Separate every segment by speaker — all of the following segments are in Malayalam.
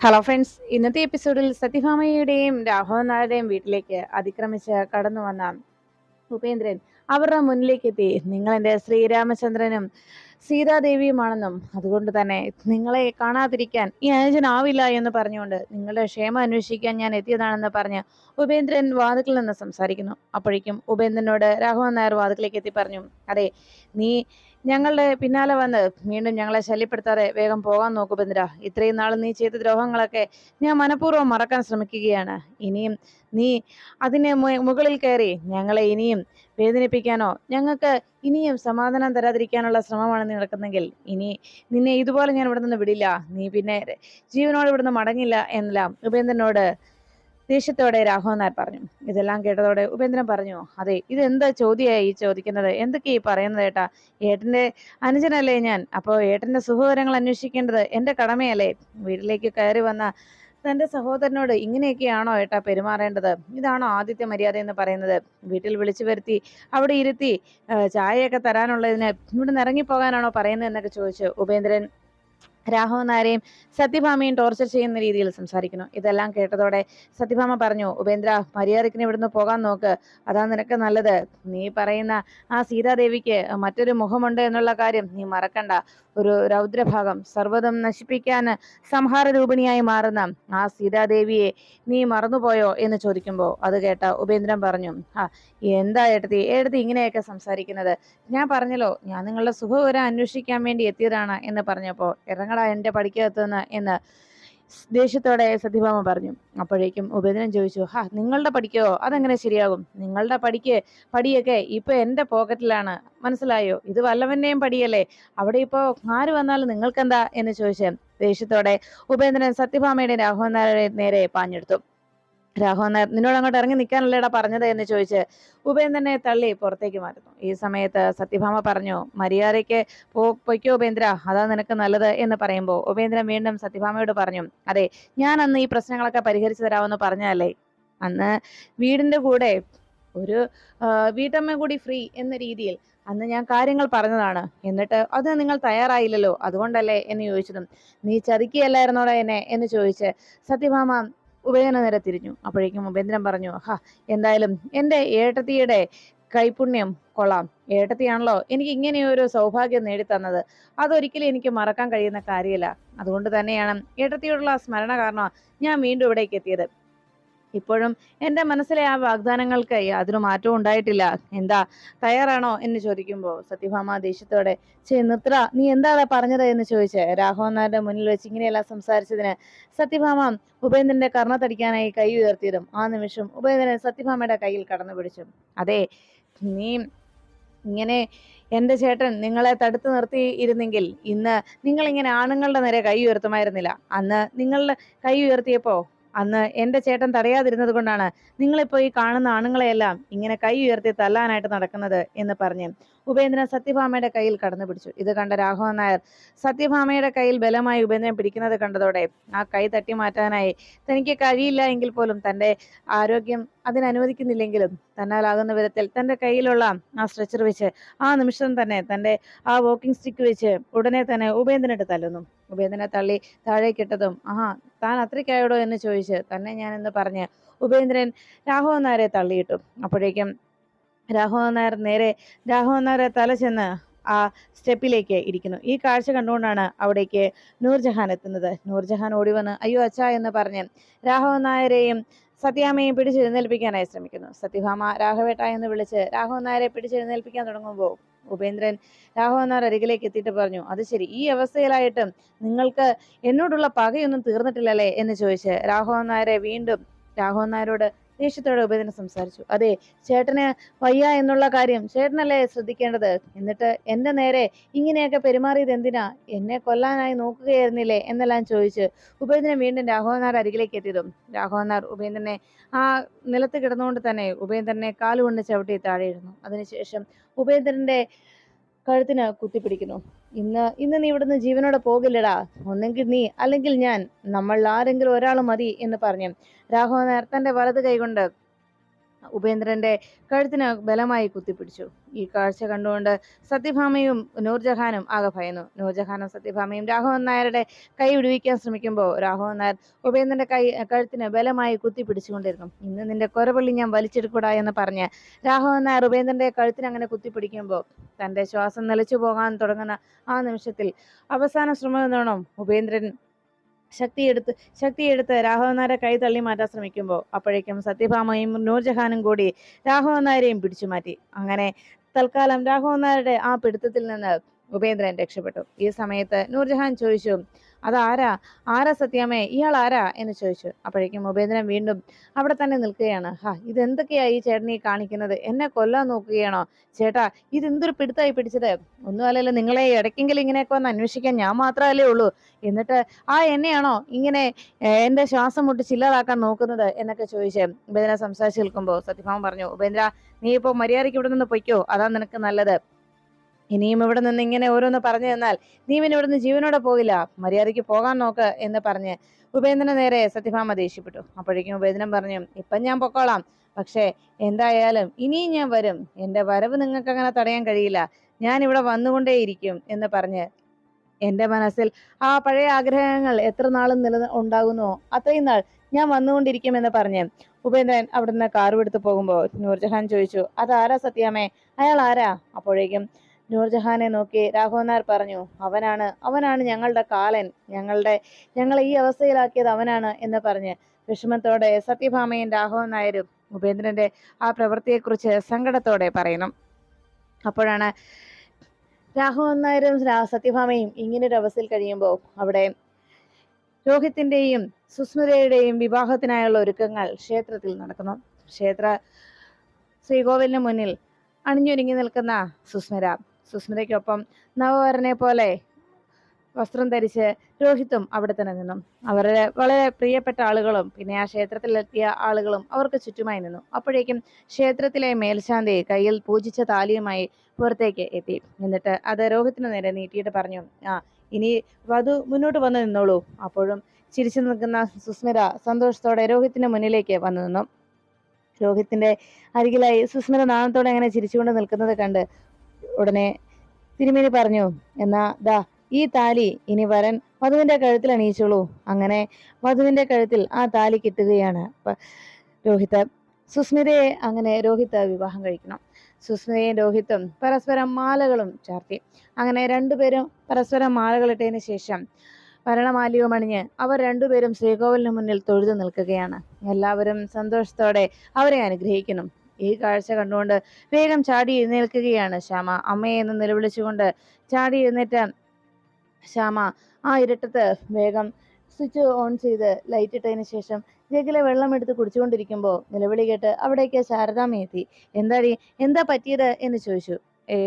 Speaker 1: ഹലോ ഫ്രണ്ട്സ് ഇന്നത്തെ എപ്പിസോഡിൽ സത്യഭാമയുടെയും രാഘവൻ നായരുടെയും വീട്ടിലേക്ക് അതിക്രമിച്ച് കടന്നു വന്ന ഉപേന്ദ്രൻ അവരുടെ മുന്നിലേക്ക് എത്തി. നിങ്ങൾ എന്റെ ശ്രീരാമചന്ദ്രനും സീതാദേവിയുമാണെന്നും അതുകൊണ്ട് തന്നെ നിങ്ങളെ കാണാതിരിക്കാൻ ഈ അനുജനാവില്ല എന്ന് പറഞ്ഞുകൊണ്ട് നിങ്ങളുടെ ക്ഷേമം അന്വേഷിക്കാൻ ഞാൻ എത്തിയതാണെന്ന് പറഞ്ഞ് ഉപേന്ദ്രൻ വാതുക്കിൽ നിന്ന് സംസാരിക്കുന്നു. അപ്പോഴേക്കും ഉപേന്ദ്രനോട് രാഘവൻ നായർ വാതുക്കിലേക്ക് എത്തി പറഞ്ഞു. അതെ നീ ഞങ്ങളുടെ പിന്നാലെ വന്ന് വീണ്ടും ഞങ്ങളെ ശല്യപ്പെടുത്താതെ വേഗം പോകാൻ നോക്കൂ ബന്ദ്ര. ഇത്രയും നാൾ നീ ചെയ്ത ദ്രോഹങ്ങളൊക്കെ ഞാൻ മനഃപൂർവം മറക്കാൻ ശ്രമിക്കുകയാണ്. ഇനിയും നീ അതിന് മുകളിൽ കയറി ഞങ്ങളെ ഇനിയും വേദനിപ്പിക്കാനോ ഞങ്ങൾക്ക് ഇനിയും സമാധാനം തരാതിരിക്കാനുള്ള ശ്രമമാണ് നീ നടക്കുന്നെങ്കിൽ ഇനി നിന്നെ ഇതുപോലെ ഞാൻ ഇവിടെ നിന്ന് വിടില്ല. നീ പിന്നെ ജീവനോട് ഇവിടുന്ന് മടങ്ങില്ല എന്നെല്ലാം ഉപേന്ദ്രനോട് ദേഷ്യത്തോടെ രാഘവൻ നായർ പറഞ്ഞു. ഇതെല്ലാം കേട്ടതോടെ ഉപേന്ദ്രൻ പറഞ്ഞു അതെ ഇത് എന്താ ചോദ്യമായി ഈ ചോദിക്കുന്നത്? എന്തൊക്കെ ഈ പറയുന്നത് ഏട്ടാ? ഏട്ടന്റെ അനുജനല്ലേ ഞാൻ? അപ്പോൾ ഏട്ടന്റെ സുഖവിവരങ്ങൾ അന്വേഷിക്കേണ്ടത് എന്റെ കടമയല്ലേ? വീട്ടിലേക്ക് കയറി വന്ന തന്റെ സഹോദരനോട് ഇങ്ങനെയൊക്കെയാണോ ഏട്ടാ പെരുമാറേണ്ടത്? ഇതാണോ ആദ്യത്തെ മര്യാദ എന്ന് പറയുന്നത്? വീട്ടിൽ വിളിച്ചു വരുത്തി അവിടെ ഇരുത്തി ചായയൊക്കെ തരാനുള്ളതിന് ഇവിടെ നിന്ന് ഇറങ്ങിപ്പോകാനാണോ പറയുന്നത് എന്നൊക്കെ ചോദിച്ചു ഉപേന്ദ്രൻ രാഘവൻ നായരെയും സത്യഭാമയും ടോർച്ചർ ചെയ്യുന്ന രീതിയിൽ സംസാരിക്കുന്നു. ഇതെല്ലാം കേട്ടതോടെ സത്യഭാമ പറഞ്ഞു ഉപേന്ദ്ര മര്യാദക്കിന് ഇവിടുന്ന് പോകാൻ നോക്ക്. അതാ നിനക്ക് നല്ലത്. നീ പറയുന്ന ആ സീതാദേവിക്ക് മറ്റൊരു മുഖമുണ്ട് എന്നുള്ള കാര്യം നീ മറക്കണ്ട. ഒരു രൗദ്രഭാഗം. സർവതും നശിപ്പിക്കാൻ സംഹാര രൂപിണിയായി മാറുന്ന ആ സീതാദേവിയെ നീ മറന്നുപോയോ എന്ന് ചോദിക്കുമ്പോൾ അത് കേട്ട ഉപേന്ദ്രൻ പറഞ്ഞു ആ എന്താ ഏട്ടത്തി? ഏട്ടത്തി ഇങ്ങനെയൊക്കെ സംസാരിക്കുന്നത്. ഞാൻ പറഞ്ഞല്ലോ ഞാൻ നിങ്ങളുടെ സുഖവിവരം അന്വേഷിക്കാൻ വേണ്ടി എത്തിയതാണ് എന്ന് പറഞ്ഞപ്പോൾ ഇറങ്ങടാ എന്റെ പഠിക്കകത്തുനിന്ന് എന്ന് ദേഷ്യത്തോടെ സത്യഭാമ പറഞ്ഞു. അപ്പോഴേക്കും ഉപേന്ദ്രൻ ചോദിച്ചു ഹാ നിങ്ങളുടെ പഠിക്കോ അതെങ്ങനെ ശരിയാകും? നിങ്ങളുടെ പഠിക്ക് പടിയൊക്കെ ഇപ്പൊ എന്റെ പോക്കറ്റിലാണ്. മനസ്സിലായോ? ഇത് വല്ലവന്റെയും പടിയല്ലേ. അവിടെ ഇപ്പോ ആര് വന്നാലും നിങ്ങൾക്കെന്താ? എന്ന് ചോദിച്ചു ദേഷ്യത്തോടെ ഉപേന്ദ്രൻ സത്യഭാമയുടെ രാഘവൻ നേരെ പാഞ്ഞെടുത്തു. രാഘവൻ നായർ നിന്നോട് അങ്ങോട്ട് ഇറങ്ങി നിൽക്കാനല്ലേടാ പറഞ്ഞത് എന്ന് ചോദിച്ച് ഉപേന്ദ്രനെ തള്ളി പുറത്തേക്ക് മാറ്റുന്നു ഈ സമയത്ത് സത്യഭാമ പറഞ്ഞു മര്യാദയ്ക്ക് പോ പൊയ്ക്കോ ഉപേന്ദ്ര അതാ നിനക്ക് നല്ലത് എന്ന് പറയുമ്പോൾ ഉപേന്ദ്രൻ വീണ്ടും സത്യഭാമയോട് പറഞ്ഞു അതെ ഞാൻ അന്ന് ഈ പ്രശ്നങ്ങളൊക്കെ പരിഹരിച്ചു തരാമെന്ന് പറഞ്ഞതല്ലേ? അന്ന് വീടിന്റെ കൂടെ ഒരു വീട്ടമ്മ കൂടി ഫ്രീ എന്ന രീതിയിൽ അന്ന് ഞാൻ കാര്യങ്ങൾ പറഞ്ഞതാണ്. എന്നിട്ട് അത് നിങ്ങൾ തയ്യാറായില്ലല്ലോ അതുകൊണ്ടല്ലേ? എന്ന് ചോദിച്ചതും നീ ചതിക്കുകയല്ലായിരുന്നോടെ എന്നെ? എന്ന് ചോദിച്ച് സത്യഭാമ ഉപേന്ദ്രൻ നേരെ തിരിഞ്ഞു. അപ്പോഴേക്കും ഉപേന്ദ്രൻ പറഞ്ഞു ഹാ എന്തായാലും എന്റെ ഏട്ടത്തിയുടെ കൈപുണ്യം കൊള്ളാം. ഏട്ടത്തിയാണല്ലോ എനിക്ക് ഇങ്ങനെയൊരു സൗഭാഗ്യം നേടിത്തന്നത്. അതൊരിക്കലും എനിക്ക് മറക്കാൻ കഴിയുന്ന കാര്യമില്ല. അതുകൊണ്ട് തന്നെയാണ് ഏട്ടത്തിയോടുള്ള സ്മരണ കാരണം ഞാൻ വീണ്ടും ഇവിടേക്ക് എത്തിയത്. ഇപ്പോഴും എന്റെ മനസ്സിലെ ആ വാഗ്ദാനങ്ങൾക്ക് യാതൊരു മാറ്റവും ഉണ്ടായിട്ടില്ല. എന്താ തയ്യാറാണോ എന്ന് ചോദിക്കുമ്പോൾ സത്യഭാമ ദേഷ്യത്തോടെ ചേ നിത്ര നീ എന്താണ് പറഞ്ഞത്? എന്ന് ചോദിച്ച് രാഘവൻ നായരുടെ മുന്നിൽ വെച്ച് ഇങ്ങനെയെല്ലാം സംസാരിച്ചതിന് സത്യഭാമ ഉപേന്ദ്രന്റെ കർണത്തടിക്കാനായി കൈ ഉയർത്തിയതും ആ നിമിഷം ഉപേന്ദ്രൻ സത്യഭാമയുടെ കയ്യിൽ കടന്നു പിടിച്ചു. അതെ നീ ഇങ്ങനെ എന്റെ ചേട്ടൻ നിങ്ങളെ തടുത്തു നിർത്തി ഇരുന്നെങ്കിൽ ഇന്ന് നിങ്ങൾ ഇങ്ങനെ ആണുങ്ങളുടെ നേരെ കൈ ഉയർത്തുമായിരുന്നില്ല. അന്ന് നിങ്ങളുടെ കൈ ഉയർത്തിയപ്പോ അന്ന് എന്റെ ചേട്ടൻ തടയാതിരുന്നത് കൊണ്ടാണ് നിങ്ങളിപ്പോൾ ഈ കാണുന്ന ആണുങ്ങളെയെല്ലാം ഇങ്ങനെ കൈ ഉയർത്തി തല്ലാനായിട്ട് നടക്കുന്നത് എന്ന് പറഞ്ഞ്. ഉപേന്ദ്രൻ സത്യഭാമയുടെ കയ്യിൽ കടന്നു പിടിച്ചു. ഇത് കണ്ട രാഘവൻ നായർ സത്യഭാമയുടെ കയ്യിൽ ബലമായി ഉപേന്ദ്രൻ പിടിക്കുന്നത് കണ്ടതോടെ ആ കൈ തട്ടി മാറ്റാനായി തനിക്ക് കഴിയില്ല എങ്കിൽ പോലും തന്റെ ആരോഗ്യം അതിനനുവദിക്കുന്നില്ലെങ്കിലും തന്നാലാകുന്ന വിധത്തിൽ തന്റെ കയ്യിലുള്ള ആ സ്ട്രെച്ചർ വെച്ച് ആ നിമിഷം തന്നെ തന്റെ ആ വോക്കിംഗ് സ്റ്റിക്ക് വെച്ച് ഉടനെ തന്നെ ഉപേന്ദ്രനിട്ട് തല്ലുന്നു. ഉപേന്ദ്രനെ തള്ളി താഴേക്കിട്ടതും ആഹാ താൻ അത്രയ്ക്കായോടോ? എന്ന് ചോദിച്ച് തന്നെ ഞാൻ ഞാനെന്ന് പറഞ്ഞ് ഉപേന്ദ്രൻ രാഘവൻ നായരെ തള്ളിയിട്ടു. അപ്പോഴേക്കും രാഘവൻ നായർ നേരെ രാഘവൻ നായരെ തല ചെന്ന് ആ സ്റ്റെപ്പിലേക്ക് ഇരിക്കുന്നു. ഈ കാഴ്ച കണ്ടുകൊണ്ടാണ് അവിടേക്ക് നൂർജഹാൻ എത്തുന്നത്. നൂർജഹാൻ ഓടി വന്ന് അയ്യോ അച്ഛ എന്ന് പറഞ്ഞ് രാഘവൻ നായരെയും സത്യാമ്മയും പിടിച്ചെഴുന്നേൽപ്പിക്കാനായി ശ്രമിക്കുന്നു. സത്യഭാമ രാഘവേട്ട എന്ന് വിളിച്ച് രാഘവൻ നായരെ പിടിച്ചെഴുന്നേൽപ്പിക്കാൻ തുടങ്ങുമ്പോൾ ഉപേന്ദ്രൻ രാഘവൻ നായർ അരികിലേക്ക് എത്തിയിട്ട് പറഞ്ഞു അത് ശരി ഈ അവസ്ഥയിലായിട്ടും നിങ്ങൾക്ക് എന്നോടുള്ള പകയൊന്നും തീർന്നിട്ടില്ലല്ലേ? എന്ന് ചോദിച്ച് രാഘവൻ നായരെ വീണ്ടും രാഘവൻ നായരോട് ദേഷ്യത്തോടെ ഉപേന്ദ്രൻ സംസാരിച്ചു. അതെ ചേട്ടന് വയ്യ എന്നുള്ള കാര്യം ചേട്ടനല്ലേ ശ്രദ്ധിക്കേണ്ടത്? എന്നിട്ട് എന്റെ നേരെ ഇങ്ങനെയൊക്കെ പെരുമാറിയത് എന്തിനാ? എന്നെ കൊല്ലാനായി നോക്കുകയായിരുന്നില്ലേ? എന്നെല്ലാം ചോദിച്ച് ഉപേന്ദ്രൻ വീണ്ടും രാഘവനാർ അരികിലേക്ക് എത്തിയതും. രാഘവനാർ ഉപേന്ദ്രനെ ആ നിലത്ത് കിടന്നുകൊണ്ട് തന്നെ ഉപേന്ദ്രനെ കാലുകൊണ്ട് ചവിട്ടി താഴെയിരുന്നു അതിനുശേഷം ഉപേന്ദ്രന്റെ കഴുത്തിന് കുത്തിപ്പിടിക്കുന്നു. ഇന്ന് ഇന്ന് നീ ഇവിടുന്ന് ജീവനോടെ പോകില്ലടാ. ഒന്നെങ്കിൽ നീ അല്ലെങ്കിൽ ഞാൻ. നമ്മൾ ആരെങ്കിലും ഒരാൾ മതി എന്ന് പറഞ്ഞു. രാഘവൻ നായർ തന്റെ വലത് കൈകൊണ്ട് ഉപേന്ദ്രന്റെ കഴുത്തിന് ബലമായി കുത്തിപ്പിടിച്ചു. ഈ കാഴ്ച കണ്ടുകൊണ്ട് സത്യഭാമയും നൂർജഹാനും ആകെ ഭയന്നു. നൂർജഹാനും സത്യഭാമയും രാഘവൻ നായരുടെ കൈ വിടുവിക്കാൻ ശ്രമിക്കുമ്പോൾ രാഘവൻ നായർ ഉപേന്ദ്രന്റെ കൈ കഴുത്തിന് ബലമായി കുത്തിപ്പിടിച്ചുകൊണ്ടിരുന്നു. ഇന്ന് നിന്റെ കൊരപള്ളി ഞാൻ വലിച്ചെടുക്കൂടാ എന്ന് പറഞ്ഞ് രാഘവൻ നായർ ഉപേന്ദ്രന്റെ കഴുത്തിന് അങ്ങനെ കുത്തിപ്പിടിക്കുമ്പോൾ തന്റെ ശ്വാസം നിലച്ചു പോകാൻ തുടങ്ങുന്ന ആ നിമിഷത്തിൽ അവസാന ശ്രമം എന്നോണം ഉപേന്ദ്രൻ ശക്തിയെടുത്ത് ശക്തിയെടുത്ത് രാഘവനാരെ കൈ തള്ളി മാറ്റാൻ ശ്രമിക്കുമ്പോൾ അപ്പോഴേക്കും സത്യഭാമയും നൂർജഹാനും കൂടി രാഘവനാരെയും പിടിച്ചു മാറ്റി അങ്ങനെ തൽക്കാലം രാഘവനാരുടെ ആ പിടുത്തത്തിൽ നിന്ന് ഉപേന്ദ്രൻ രക്ഷപ്പെട്ടു. ഈ സമയത്ത് നൂർജഹാൻ ചോദിച്ചു അതാരാ? ആരാ സത്യാമേ ഇയാൾ ആരാ? എന്ന് ചോദിച്ചു. അപ്പോഴേക്കും ഉപേന്ദ്രൻ വീണ്ടും അവിടെ തന്നെ നിൽക്കുകയാണ്. ഹാ ഇതെന്തൊക്കെയാ ഈ ചേട്ടനെ കാണിക്കുന്നത്? എന്നെ കൊല്ലാൻ നോക്കുകയാണോ? ചേട്ടാ ഇതെന്തൊരു പിടുത്തായി പിടിച്ചത്? ഒന്നുമല്ലല്ലോ നിങ്ങളെ ഇടയ്ക്കെങ്കിലും ഇങ്ങനെയൊക്കെ വന്ന് അന്വേഷിക്കാൻ ഞാൻ മാത്രമല്ലേ ഉള്ളൂ. എന്നിട്ട് ആ എന്നെയാണോ ഇങ്ങനെ എന്റെ ശ്വാസം മുട്ടി ഇല്ലാതാക്കാൻ നോക്കുന്നത്? എന്നൊക്കെ ചോദിച്ച് ഉപേന്ദ്ര സംസാരിച്ച് നിൽക്കുമ്പോൾ സത്യഭാമ പറഞ്ഞു ഉപേന്ദ്ര നീ ഇപ്പോ മര്യാദയ്ക്ക് ഇവിടെ നിന്ന് പൊയ്ക്കോ. അതാ നിനക്ക് നല്ലത്. ഇനിയും ഇവിടെ നിന്ന് ഇങ്ങനെ ഓരോന്ന് പറഞ്ഞു തന്നാൽ നീ പിന്നെ ഇവിടുന്ന് ജീവനോടെ പോകില്ല. മര്യാദയ്ക്ക് പോകാൻ നോക്ക് എന്ന് പറഞ്ഞ് ഉപേന്ദ്രന് നേരെ സത്യഭാമ ദേഷ്യപ്പെട്ടു. അപ്പോഴേക്കും ഉപേന്ദ്രൻ പറഞ്ഞു ഇപ്പം ഞാൻ പൊക്കോളാം. പക്ഷേ എന്തായാലും ഇനിയും ഞാൻ വരും. എന്റെ വരവ് നിങ്ങൾക്ക് അങ്ങനെ തടയാൻ കഴിയില്ല. ഞാൻ ഇവിടെ വന്നുകൊണ്ടേയിരിക്കും എന്ന് പറഞ്ഞ് എന്റെ മനസ്സിൽ ആ പഴയ ആഗ്രഹങ്ങൾ എത്ര നാളും നില ഉണ്ടാകുന്നോ? അത്രയും നാൾ ഞാൻ വന്നുകൊണ്ടിരിക്കുമെന്ന് പറഞ്ഞ് ഉപേന്ദ്രൻ അവിടുന്ന് കാർ എടുത്ത് പോകുമ്പോൾ നൂർജഹാൻ ചോദിച്ചു അതാരാ സത്യാമേ അയാൾ ആരാ? അപ്പോഴേക്കും നൂർജഹാനെ നോക്കി രാഘവനാർ പറഞ്ഞു അവനാണ് അവനാണ് ഞങ്ങളുടെ കാലൻ ഞങ്ങളുടെ ഞങ്ങളെ ഈ അവസ്ഥയിലാക്കിയത് അവനാണ് എന്ന് പറഞ്ഞ് വിഷമത്തോടെ സത്യഭാമയും രാഘവൻ നായരും ഉപേന്ദ്രന്റെ ആ പ്രവൃത്തിയെക്കുറിച്ച് സങ്കടത്തോടെ പറയുന്നു അപ്പോഴാണ് രാഘവൻ നായരും സത്യഭാമയും ഇങ്ങനൊരു അവസ്ഥയിൽ കഴിയുമ്പോൾ അവിടെ രോഹിത്തിന്റെയും സുസ്മിതയുടെയും വിവാഹത്തിനായുള്ള ഒരുക്കങ്ങൾ ക്ഷേത്രത്തിൽ നടക്കുന്നു. ക്ഷേത്ര ശ്രീകോവിലിന് മുന്നിൽ അണിഞ്ഞൊരുങ്ങി നിൽക്കുന്ന സുസ്മിത സുസ്മിതയ്ക്കൊപ്പം നവവരനെ പോലെ വസ്ത്രം ധരിച്ച് രോഹിത്തും അവിടെ തന്നെ നിന്നു. അവരുടെ വളരെ പ്രിയപ്പെട്ട ആളുകളും പിന്നെ ആ ക്ഷേത്രത്തിലെത്തിയ ആളുകളും അവർക്ക് ചുറ്റുമായി നിന്നു. അപ്പോഴേക്കും ക്ഷേത്രത്തിലെ മേൽശാന്തി കയ്യിൽ പൂജിച്ച താലിയുമായി പുറത്തേക്ക് എത്തി. എന്നിട്ട് അത് രോഹിത്തിന് നേരെ നീട്ടിയിട്ട് പറഞ്ഞു ആ ഇനി വധു മുന്നോട്ട് വന്ന് നിന്നോളൂ. അപ്പോഴും ചിരിച്ചു നിൽക്കുന്ന സുസ്മിത സന്തോഷത്തോടെ രോഹിത്തിന്റെ മുന്നിലേക്ക് വന്നു നിന്നു. രോഹിത്തിന്റെ അരികിലായി സുസ്മിത നാണത്തോടെ അങ്ങനെ ചിരിച്ചുകൊണ്ട് നിൽക്കുന്നത് കണ്ട് ഉടനെ തിരുമേനി പറഞ്ഞു എന്നാ ദാ ഈ താലി ഇനി വരൻ വധുവിന്റെ കഴുത്തിൽ അണിയിച്ചോളൂ. അങ്ങനെ വധുവിന്റെ കഴുത്തിൽ ആ താലി കിട്ടുകയാണ്. രോഹിത സുസ്മിതയെ അങ്ങനെ രോഹിത വിവാഹം കഴിക്കണം. സുസ്മിതയും രോഹിത്തും പരസ്പരം മാലകളും ചാർത്തി. അങ്ങനെ രണ്ടുപേരും പരസ്പരം മാലകളിട്ടതിന് ശേഷം ഭരണമാലികവും അണിഞ്ഞ് അവർ രണ്ടുപേരും ശ്രീകോവിലിന് മുന്നിൽ തൊഴുതു നിൽക്കുകയാണ്. എല്ലാവരും സന്തോഷത്തോടെ അവരെ അനുഗ്രഹിക്കുന്നു. ഈ കാഴ്ച കണ്ടുകൊണ്ട് വേഗം ചാടി എഴുന്നേൽക്കുകയാണ് ശ്യാമ. അമ്മയെ എന്ന് നിലവിളിച്ചുകൊണ്ട് ചാടി എഴുന്നേറ്റ് ശ്യാമ ആ ഇരുട്ടത്ത് വേഗം സ്വിച്ച് ഓൺ ചെയ്ത് ലൈറ്റ് ഇട്ടതിന് ശേഷം ജഗിലെ വെള്ളം എടുത്ത് കുടിച്ചുകൊണ്ടിരിക്കുമ്പോൾ നിലവിളി കേട്ട് അവിടേക്ക് ശാരദാമ്മ എത്തി. എന്താടി? എന്താ പറ്റിയത്? എന്ന് ചോദിച്ചു. ഏ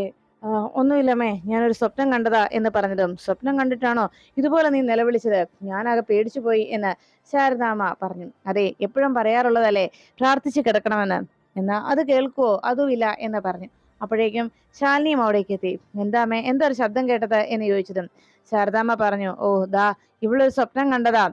Speaker 1: ഒന്നുമില്ലമ്മേ. ഞാനൊരു സ്വപ്നം കണ്ടതാ എന്ന് പറഞ്ഞതും. സ്വപ്നം കണ്ടിട്ടാണോ ഇതുപോലെ നീ നിലവിളിച്ചത്? ഞാനാകെ പേടിച്ചു പോയി എന്ന് ശാരദാമ്മ പറഞ്ഞു. അതെ എപ്പോഴും പറയാറുള്ളതല്ലേ പ്രാർത്ഥിച്ച് കിടക്കണമെന്ന്. എന്നാ അത് കേൾക്കുവോ? അതുമില്ല എന്ന് പറഞ്ഞു. അപ്പോഴേക്കും ശാലിനിയും അവിടേക്ക് എത്തി. എന്താമേ എന്താ ഒരു ശബ്ദം കേട്ടത് എന്ന് ചോദിച്ചതും ശാരദാമ്മ പറഞ്ഞു ഓ ദാ ഇവളൊരു സ്വപ്നം കണ്ടതാ.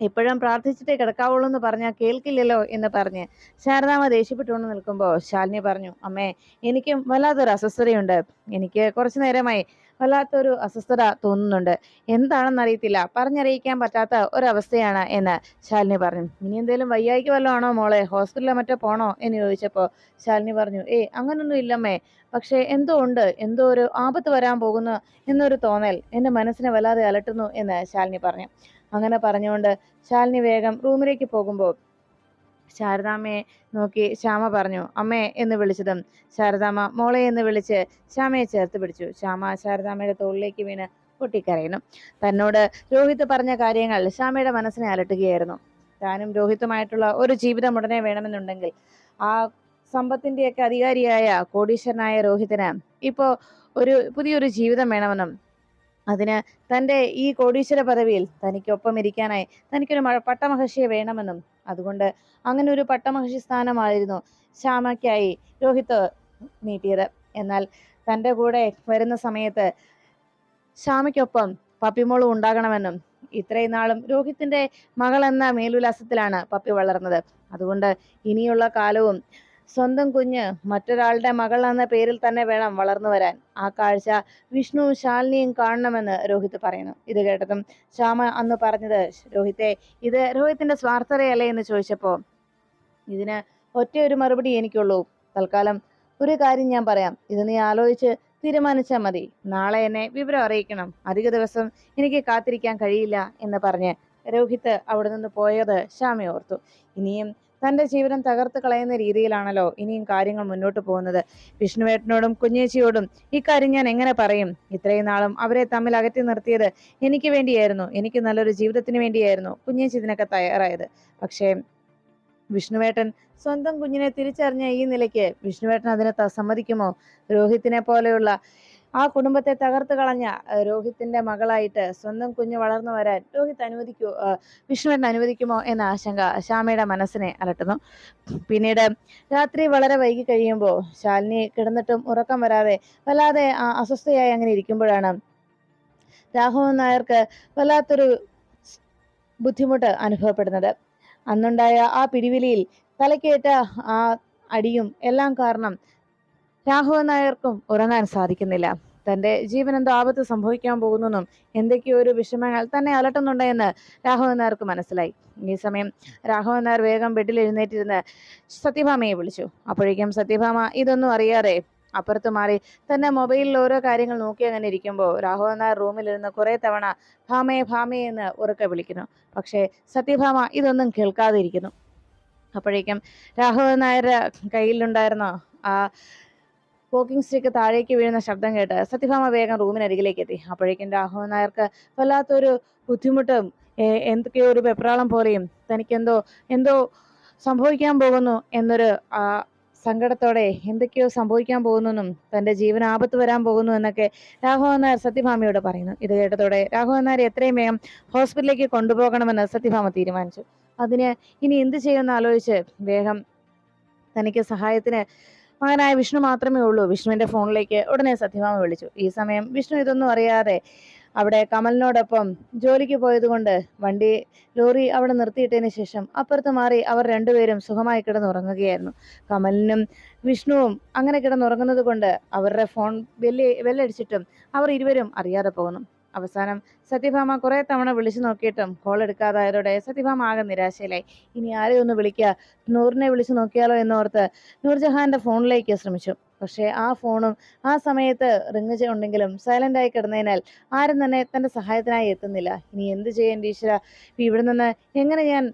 Speaker 1: എപ്പോഴും പ്രാർത്ഥിച്ചിട്ടേ കിടക്കാവുള്ളൂ എന്ന് പറഞ്ഞാൽ കേൾക്കില്ലല്ലോ എന്ന് പറഞ്ഞ് ശാരദാമ്മ ദേഷ്യപ്പെട്ടുകൊണ്ട് നിൽക്കുമ്പോൾ ശാലിനി പറഞ്ഞു അമ്മേ എനിക്കും വല്ലാത്തൊരു അസ്വസ്ഥതയുണ്ട്. എനിക്ക് കുറച്ചു നേരമായി വല്ലാത്തൊരു അസ്വസ്ഥത തോന്നുന്നുണ്ട്. എന്താണെന്ന് അറിയത്തില്ല പറഞ്ഞറിയിക്കാൻ പറ്റാത്ത ഒരവസ്ഥയാണ് എന്ന് ശാലിനി പറഞ്ഞു. ഇനി എന്തേലും വയ്യായിക്ക് വല്ലതാണോ മോളെ? ഹോസ്പിറ്റലിൽ മറ്റോ പോണോ എന്ന് ചോദിച്ചപ്പോൾ ശാലിനി പറഞ്ഞു ഏ അങ്ങനൊന്നും ഇല്ലമ്മേ. പക്ഷേ എന്തോ ഉണ്ട്. എന്തോ ഒരു ആപത്ത് വരാൻ പോകുന്നു എന്നൊരു തോന്നൽ എന്റെ മനസ്സിനെ വല്ലാതെ അലട്ടുന്നു എന്ന് ശാലിനി പറഞ്ഞു. അങ്ങനെ പറഞ്ഞുകൊണ്ട് ശാലിനി വേഗം റൂമിലേക്ക് പോകുമ്പോൾ ശാരദാമ്മയെ നോക്കി ശ്യാമ പറഞ്ഞു അമ്മേ എന്ന് വിളിച്ചതും ശാരദാമ്മ മോളെ എന്ന് വിളിച്ച് ശ്യാമയെ ചേർത്ത് പിടിച്ചു. ശ്യാമ ശാരദാമ്മയുടെ തോളിലേക്ക് വീണ് പൊട്ടിക്കരയുന്നു. തന്നോട് രോഹിത് പറഞ്ഞ കാര്യങ്ങൾ ശ്യാമയുടെ മനസ്സിനെ അലട്ടുകയായിരുന്നു. താനും രോഹിത്തുമായിട്ടുള്ള ഒരു ജീവിതം ഉടനെ വേണമെന്നുണ്ടെങ്കിൽ ആ സമ്പത്തിന്റെയൊക്കെ അധികാരിയായ കോടീശ്വരനായ രോഹിതിന് ഇപ്പോ ഒരു പുതിയൊരു ജീവിതം വേണമെന്നും അതിന് തന്റെ ഈ കോടീശ്വര പദവിയിൽ തനിക്കൊപ്പം ഇരിക്കാനായി തനിക്കൊരു പട്ടമഹർഷിയെ വേണമെന്നും അതുകൊണ്ട് അങ്ങനെ ഒരു പട്ടമഹർഷി സ്ഥാനമായിരുന്നു ശ്യാമയ്ക്കായി രോഹിത് നീട്ടിയത്. എന്നാൽ തന്റെ കൂടെ വരുന്ന സമയത്ത് ശ്യാമയ്ക്കൊപ്പം പപ്പിമോളും ഉണ്ടാകണമെന്നും ഇത്രയും നാളും രോഹിത്തിന്റെ മകൾ എന്ന മേലുല്ലാസത്തിലാണ് പപ്പി വളർന്നത്. അതുകൊണ്ട് ഇനിയുള്ള കാലവും സ്വന്തം കുഞ്ഞ് മറ്റൊരാളുടെ മകൾ എന്ന പേരിൽ തന്നെ വേണം വളർന്നു വരാൻ. ആ കാഴ്ച വിഷ്ണുവും ശാലിനിയും കാണണമെന്ന് രോഹിത് പറയുന്നു. ഇത് കേട്ടതും ശ്യാമ അന്ന് പറഞ്ഞത് രോഹിത്തെ ഇത് രോഹിത്തിന്റെ സ്വാർത്ഥതയല്ലേ എന്ന് ചോദിച്ചപ്പോ ഇതിന് ഒറ്റ ഒരു മറുപടി എനിക്കുള്ളൂ. തൽക്കാലം ഒരു കാര്യം ഞാൻ പറയാം. ഇത് നീ ആലോചിച്ച് തീരുമാനിച്ചാൽ മതി. നാളെ എന്നെ വിവരം അറിയിക്കണം. അധിക ദിവസം എനിക്ക് കാത്തിരിക്കാൻ കഴിയില്ല എന്ന് പറഞ്ഞ് രോഹിത് അവിടെ നിന്ന് പോയത് ശ്യാമ ഓർത്തു. ഇനിയും തന്റെ ജീവിതം തകർത്ത് കളയുന്ന രീതിയിലാണല്ലോ ഇനിയും കാര്യങ്ങൾ മുന്നോട്ട് പോകുന്നത്. വിഷ്ണുവേട്ടനോടും കുഞ്ഞേച്ചിയോടും ഇക്കാര്യം ഞാൻ എങ്ങനെ പറയും? ഇത്രയും നാളും അവരെ തമ്മിൽ അകറ്റി നിർത്തിയത് എനിക്ക് വേണ്ടിയായിരുന്നു. എനിക്ക് നല്ലൊരു ജീവിതത്തിന് വേണ്ടിയായിരുന്നു കുഞ്ഞേച്ചി ഇതിനൊക്കെ തയ്യാറായത്. പക്ഷേ വിഷ്ണുവേട്ടൻ സ്വന്തം കുഞ്ഞിനെ തിരിച്ചറിഞ്ഞ ഈ നിലയ്ക്ക് വിഷ്ണുവേട്ടൻ അതിനെ സമ്മതിക്കുമോ? രോഹിത്തിനെ പോലെയുള്ള ആ കുടുംബത്തെ തകർത്ത് കളഞ്ഞ രോഹിത്തിന്റെ മകളായിട്ട് സ്വന്തം കുഞ്ഞ് വളർന്നു വരാൻ രോഹിത് അനുവദിക്കൂ വിഷ്ണു വിഷ്ണുവേട്ടൻ അനുവദിക്കുമോ എന്ന ആശങ്ക ശ്യാമയുടെ മനസ്സിനെ അലട്ടുന്നു. പിന്നീട് രാത്രി വളരെ വൈകി കഴിയുമ്പോൾ ശാലിനി കിടന്നിട്ടും ഉറക്കം വരാതെ വല്ലാതെ അസ്വസ്ഥയായി അങ്ങനെ ഇരിക്കുമ്പോഴാണ് രാഘവൻ നായർക്ക് വല്ലാത്തൊരു ബുദ്ധിമുട്ട് അനുഭവപ്പെടുന്നത്. അന്നുണ്ടായ ആ പിടിവിലിയിൽ തലക്കേറ്റ ആ അടിയും എല്ലാം കാരണം രാഘവൻ നായർക്കും ഉറങ്ങാൻ സാധിക്കുന്നില്ല. തന്റെ ജീവൻ എന്തോ ആപത്ത് സംഭവിക്കാൻ പോകുന്നെന്നും എന്തൊക്കെയോ ഒരു വിഷമങ്ങൾ തന്നെ അലട്ടുന്നുണ്ടെന്ന് രാഘവൻ നായർക്ക് മനസ്സിലായി. ഈ സമയം രാഘവൻ നായർ വേഗം ബെഡിൽ എഴുന്നേറ്റിരുന്ന് സത്യഭാമയെ വിളിച്ചു. അപ്പോഴേക്കും സത്യഭാമ ഇതൊന്നും അറിയാതെ അപ്പുറത്ത് മാറി തന്നെ മൊബൈലിൽ ഓരോ കാര്യങ്ങൾ നോക്കി അങ്ങനെ ഇരിക്കുമ്പോൾ രാഘവൻ നായർ റൂമിലിരുന്ന് കുറെ തവണ ഭാമയെ ഭാമയെ എന്ന് ഉറക്കെ വിളിക്കുന്നു. പക്ഷേ സത്യഭാമ ഇതൊന്നും കേൾക്കാതെ ഇരിക്കുന്നു. അപ്പോഴേക്കും രാഘവൻ നായർ കയ്യിലുണ്ടായിരുന്ന ആ വോക്കിംഗ് സ്റ്റിക്ക് താഴേക്ക് വീഴുന്ന ശബ്ദം കേട്ട് സത്യഭാമ വേഗം റൂമിനരികിലേക്ക് എത്തി. അപ്പോഴേക്കും രാഘവൻ നായർക്ക് വല്ലാത്തൊരു ബുദ്ധിമുട്ടും എന്തൊക്കെയോ ഒരു വെപ്രാളം പോലെയും തനിക്കെന്തോ എന്തോ സംഭവിക്കാൻ പോകുന്നു എന്നൊരു സങ്കടത്തോടെ എന്തൊക്കെയോ സംഭവിക്കാൻ പോകുന്നെന്നും തന്റെ ജീവൻ ആപത്ത് വരാൻ പോകുന്നു എന്നൊക്കെ രാഘവൻ നായർ സത്യഭാമയോട് പറയുന്നു. ഇത് കേട്ടതോടെ രാഘവൻ നായർ എത്രയും വേഗം ഹോസ്പിറ്റലിലേക്ക് കൊണ്ടുപോകണമെന്ന് സത്യഭാമ തീരുമാനിച്ചു. അതിന് ഇനി എന്ത് ചെയ്യുമെന്ന് ആലോചിച്ച് വേഗം തനിക്ക് സഹായത്തിന് മകനായ വിഷ്ണു മാത്രമേ ഉള്ളൂ. വിഷ്ണുവിന്റെ ഫോണിലേക്ക് ഉടനെ സത്യഭാമ വിളിച്ചു. ഈ സമയം വിഷ്ണു ഇതൊന്നും അറിയാതെ അവിടെ കമലിനോടൊപ്പം ജോലിക്ക് പോയതുകൊണ്ട് വണ്ടി ലോറി അവിടെ നിർത്തിയിട്ടതിന് ശേഷം അപ്പുറത്ത് മാറി അവർ രണ്ടുപേരും സുഖമായി കിടന്നുറങ്ങുകയായിരുന്നു. കമലിനും വിഷ്ണുവും അങ്ങനെ കിടന്നുറങ്ങുന്നത് കൊണ്ട് അവരുടെ ഫോൺ ബെല്ല് ബെല്ലടിച്ചിട്ടും അവർ ഇരുവരും അറിയാതെ പോകുന്നു. അവസാനം സത്യഭാമ കുറെ തവണ വിളിച്ചു നോക്കിയിട്ടും കോൾ എടുക്കാതായതോടെ സത്യഭാമ ആകെ നിരാശയിലായി. ഇനി ആരെയും ഒന്ന് വിളിക്കുക? നൂറിനെ വിളിച്ചു നോക്കിയാലോ എന്നോർത്ത് നൂർജഹാന്റെ ഫോണിലേക്ക് ശ്രമിച്ചു. പക്ഷേ ആ ഫോണും ആ സമയത്ത് റിങ് ഉണ്ടെങ്കിലും സൈലന്റ് ആയി കിടന്നതിനാൽ ആരും തന്നെ തന്റെ സഹായത്തിനായി എത്തുന്നില്ല. ഇനി എന്ത് ചെയ്യേണ്ട ഈശ്വര? ഇവിടെ നിന്ന് എങ്ങനെ ഞാൻ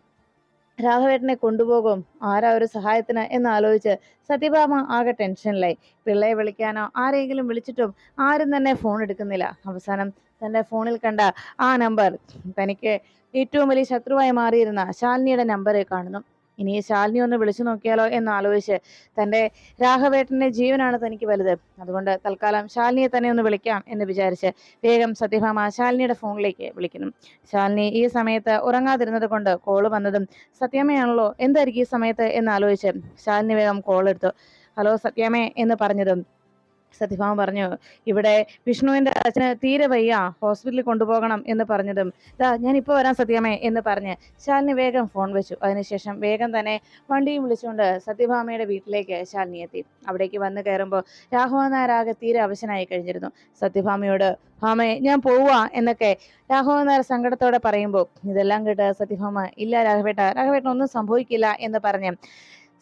Speaker 1: രാഘവേട്ടനെ കൊണ്ടുപോകും. ആരാ ഒരു സഹായത്തിന്? എന്ന് ആലോചിച്ച് സത്യഭാമ ആകെ ടെൻഷനിലായി. പിള്ളയെ വിളിക്കാനോ ആരെങ്കിലും വിളിച്ചിട്ടും ആരും തന്നെ ഫോൺ എടുക്കുന്നില്ല. അവസാനം തന്റെ ഫോണിൽ കണ്ട ആ നമ്പർ തനിക്ക് ഏറ്റവും വലിയ ശത്രുവായി മാറിയിരുന്ന ശാലിനിയുടെ നമ്പർ കാണുന്നു. ഇനി ശാലിനി ഒന്ന് വിളിച്ചു നോക്കിയാലോ എന്ന് ആലോചിച്ച് തന്റെ രാഘവേട്ടന്റെ ജീവനാണ് തനിക്ക് വലുത്. അതുകൊണ്ട് തൽക്കാലം ശാലിനിയെ തന്നെ ഒന്ന് വിളിക്കാം എന്ന് വിചാരിച്ച് വേഗം സത്യഭാമ ശാലിനിയുടെ ഫോണിലേക്ക് വിളിക്കുന്നു. ശാലിനി ഈ സമയത്ത് ഉറങ്ങാതിരുന്നത് കൊണ്ട് കോൾ വന്നതും സത്യാമ്മയാണല്ലോ എന്തായിരിക്കും ഈ സമയത്ത് എന്ന് ആലോചിച്ച് ശാലിനി വേഗം കോൾ എടുത്തു. ഹലോ സത്യാമ്മേ എന്ന് പറഞ്ഞതും സത്യഭാമ പറഞ്ഞു ഇവിടെ വിഷ്ണുവിന്റെ അച്ഛന് തീരെ വയ്യ ഹോസ്പിറ്റലിൽ കൊണ്ടുപോകണം എന്ന് പറഞ്ഞതും ദാ ഞാൻ ഇപ്പോൾ വരാം സത്യമേ എന്ന് പറഞ്ഞ് ശാലിനി വേഗം ഫോൺ വെച്ചു. അതിനുശേഷം വേഗം തന്നെ വണ്ടിയും വിളിച്ചുകൊണ്ട് സത്യഭാമയുടെ വീട്ടിലേക്ക് ശാലിനി എത്തി. അവിടേക്ക് വന്ന് കയറുമ്പോൾ രാഘവൻ തീരെ അവശനായി കഴിഞ്ഞിരുന്നു. സത്യഭാമയോട് ഭാമേ ഞാൻ പോവാ എന്നൊക്കെ രാഘവൻ നായർ സങ്കടത്തോടെ പറയുമ്പോൾ ഇതെല്ലാം കേട്ട് സത്യഭാമ ഇല്ല രാഘവേട്ട രാഘവേട്ടൻ ഒന്നും സംഭവിക്കില്ല എന്ന് പറഞ്ഞ്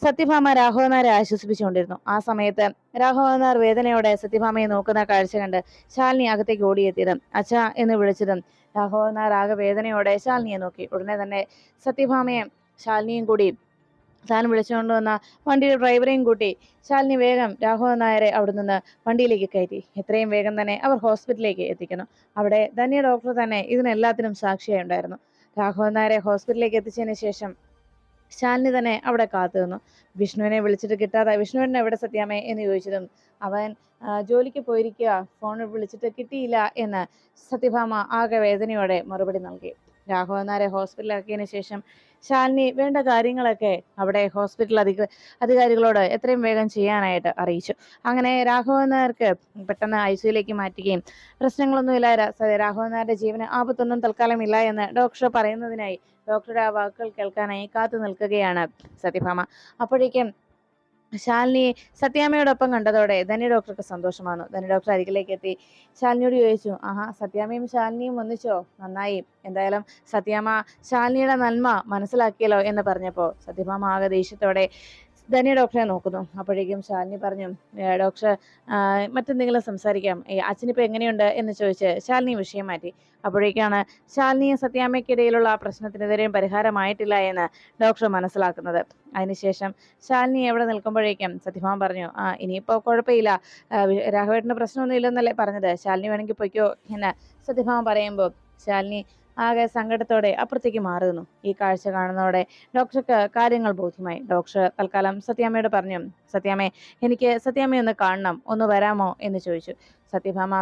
Speaker 1: സത്യഭാമ രാഘവൻ നായരെ ആശ്വസിപ്പിച്ചുകൊണ്ടിരുന്നു. ആ സമയത്ത് രാഘവനാർ വേദനയോടെ സത്യഭാമയെ നോക്കുന്ന കാഴ്ച കണ്ട് ശാലിനി അകത്തേക്ക് ഓടിയെത്തിയതും. അച്ഛ എന്ന് വിളിച്ചതും രാഘവനാർ ആകെ വേദനയോടെ ശാലിനിയെ നോക്കി. ഉടനെ തന്നെ സത്യഭാമയെ ശാലിനിയും കൂടി താൻ വിളിച്ചുകൊണ്ട് വന്ന വണ്ടിയുടെ ഡ്രൈവറെയും കൂട്ടി ശാലിനി വേഗം രാഘവൻ നായരെ അവിടെ നിന്ന് വണ്ടിയിലേക്ക് കയറ്റി. എത്രയും വേഗം തന്നെ അവർ ഹോസ്പിറ്റലിലേക്ക് എത്തിക്കുന്നു. അവിടെ ധന്യ ഡോക്ടർ തന്നെ ഇതിനെല്ലാത്തിനും സാക്ഷിയായി ഉണ്ടായിരുന്നു രാഘവൻ നായരെ ഹോസ്പിറ്റലിലേക്ക് എത്തിച്ചതിന് ശേഷം ശാലിനി തന്നെ അവിടെ കാത്തുനിന്നു വിഷ്ണുവിനെ വിളിച്ചിട്ട് കിട്ടാതെ വിഷ്ണുവിനെ എവിടെ സത്യാമേ എന്ന് ചോദിച്ചതും അവൻ ജോലിക്ക് പോയിരിക്കുക ഫോണിൽ വിളിച്ചിട്ട് കിട്ടിയില്ല എന്ന് സത്യഭാമ ആകെ വേദനയോടെ മറുപടി നൽകി. രാഘവൻ നായരെ ഹോസ്പിറ്റലാക്കിയതിന് ശേഷം ശാലിനി വേണ്ട കാര്യങ്ങളൊക്കെ അവിടെ ഹോസ്പിറ്റൽ അധിക അധികാരികളോട് എത്രയും വേഗം ചെയ്യാനായിട്ട് അറിയിച്ചു. അങ്ങനെ രാഘവൻ നായർക്ക് പെട്ടെന്ന് ഐ സിയിലേക്ക് മാറ്റുകയും പ്രശ്നങ്ങളൊന്നുമില്ല ഇല്ലാതെ രാഘവൻ നായരുടെ ജീവന് ആപത്തൊന്നും തൽക്കാലം ഇല്ല എന്ന് ഡോക്ടർ പറയുന്നതിനായി ഡോക്ടറുടെ ആ വാക്കുകൾ കേൾക്കാനായി കാത്തു നിൽക്കുകയാണ് സത്യഭാമ. അപ്പോഴേക്കും ശാലിനി സത്യാമ്മയോടൊപ്പം കണ്ടതോടെ ധനി ഡോക്ടർക്ക് സന്തോഷമാണ് ധനി ഡോക്ടർ അരികിലേക്ക് എത്തി. ശാലിനിയോട് ചോദിച്ചു ആഹാ സത്യാമ്മയും ശാലിനിയും ഒന്നിച്ചോ? നന്നായി. എന്തായാലും സത്യാമ്മ ശാലിനിയുടെ നന്മ മനസ്സിലാക്കിയല്ലോ എന്ന് പറഞ്ഞപ്പോൾ സത്യഭാമ ആകെ ദേഷ്യത്തോടെ ധനി ഡോക്ടറെ നോക്കുന്നു. അപ്പോഴേക്കും ശാലിനി പറഞ്ഞു ഡോക്ടർ മറ്റെന്തെങ്കിലും സംസാരിക്കാം? അച്ഛനിപ്പോൾ എങ്ങനെയുണ്ട്? എന്ന് ചോദിച്ച് ശാലിനി വിഷയം മാറ്റി. അപ്പോഴേക്കാണ് ശാലിനിയും സത്യാമ്മയ്ക്കിടയിലുള്ള ആ പ്രശ്നത്തിനെതിരെയും പരിഹാരമായിട്ടില്ല എന്ന് ഡോക്ടർ മനസ്സിലാക്കുന്നത്. അതിനുശേഷം ശാലിനി എവിടെ നിൽക്കുമ്പോഴേക്കും സത്യഭാമ പറഞ്ഞു ആ ഇനിയിപ്പോൾ കുഴപ്പമില്ല. രാഘവേട്ടന്റെ പ്രശ്നമൊന്നും ഇല്ലെന്നല്ലേ പറഞ്ഞത്. ശാലിനി വേണമെങ്കിൽ പൊയ്ക്കോ എന്ന് സത്യഭാമ പറയുമ്പോൾ ശാലിനി ആകെ സങ്കടത്തോടെ അപ്പുറത്തേക്ക് മാറുന്നു. ഈ കാഴ്ച കാണുന്നതോടെ ഡോക്ടർക്ക് കാര്യങ്ങൾ ബോധ്യമായി. ഡോക്ടർ തൽക്കാലം സത്യാമ്മയോട് പറഞ്ഞു സത്യാമ്മേ എനിക്ക് സത്യാമ്മയെ ഒന്ന് കാണണം ഒന്ന് വരാമോ? എന്ന് ചോദിച്ചു. സത്യഭാമ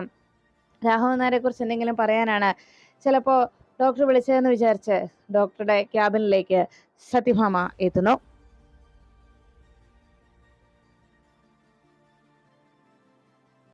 Speaker 1: രാഘവൻ നായരെ കുറിച്ച് എന്തെങ്കിലും പറയാനാണ്? ചിലപ്പോൾ ഡോക്ടർ വിളിച്ചതെന്ന് വിചാരിച്ച് ഡോക്ടറുടെ ക്യാബിനിലേക്ക് സത്യഭാമ എത്തുന്നു.